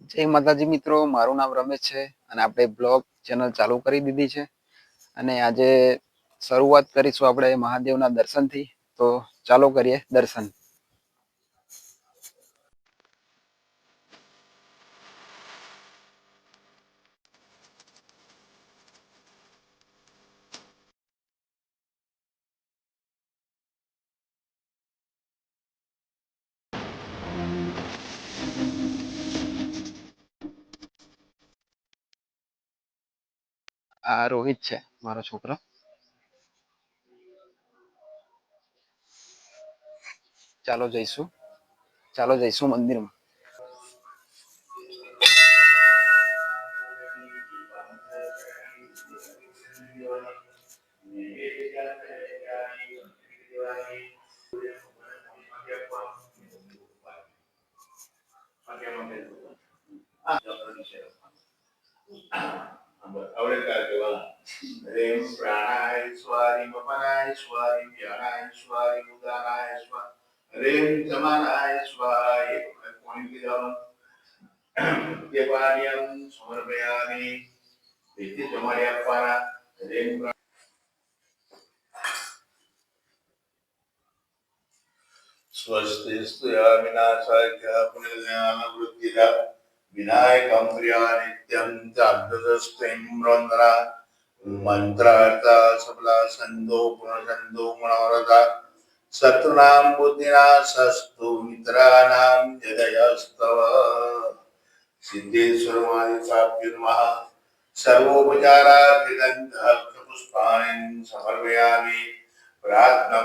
જય માતાજી મિત્રો, મારું નામ રમેશ છે અને આપણે બ્લોગ ચેનલ ચાલુ કરી દીધી છે. અને આજે શરૂઆત કરીશું આપણે મહાદેવના દર્શનથી. તો ચાલો કરીએ દર્શન. આ રોહિત છે મારો છોકરો. ચાલો જઈશું. ચાલો જઈશું મંદિરમાં. આવડે વ્યાનાય સ્વારી ઉદાનાય સ્વા રેમ જમાનાય સ્વાય એ વખત પાણી પી જવાનું. તે પાણીયમ સમર્પયામિ તેથી જમાડી આપવાના રેમ પ્રા- સ્વસ્તિ સ્તુયામિનાશાય પુનર્જ્ઞાનવૃત્તિદા વિનાયકમ પ્રિયા નિત્યમ ચાર્દસ્તિમ રોંદરા મંત્રાર્થા સબલા સંદો પુનર્સંદો મનોરથા શત્રુનામ બુદ્ધિના સસ્તુ મિત્રાનામ જદયસ્તવ સિદ્ધેશ્વરમાદિ સાભ્યુર્મઃ સર્વોપચારાર્થિદંતઃ પુષ્પાણિ સમર્પયામિ પ્રાર્થના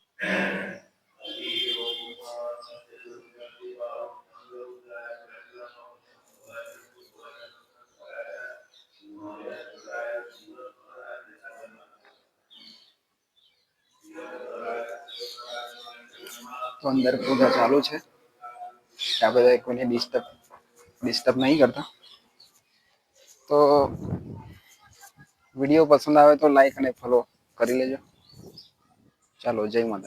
તો અંદર પૂજા ચાલુ છે. ત્યાં બધા કોઈને ડિસ્ટર્બ ડિસ્ટર્બ નહીં કરતા. તો વીડિયો પસંદ આવે તો લાઈક અને ફોલો કરી લેજો. ચાલો, જય માતા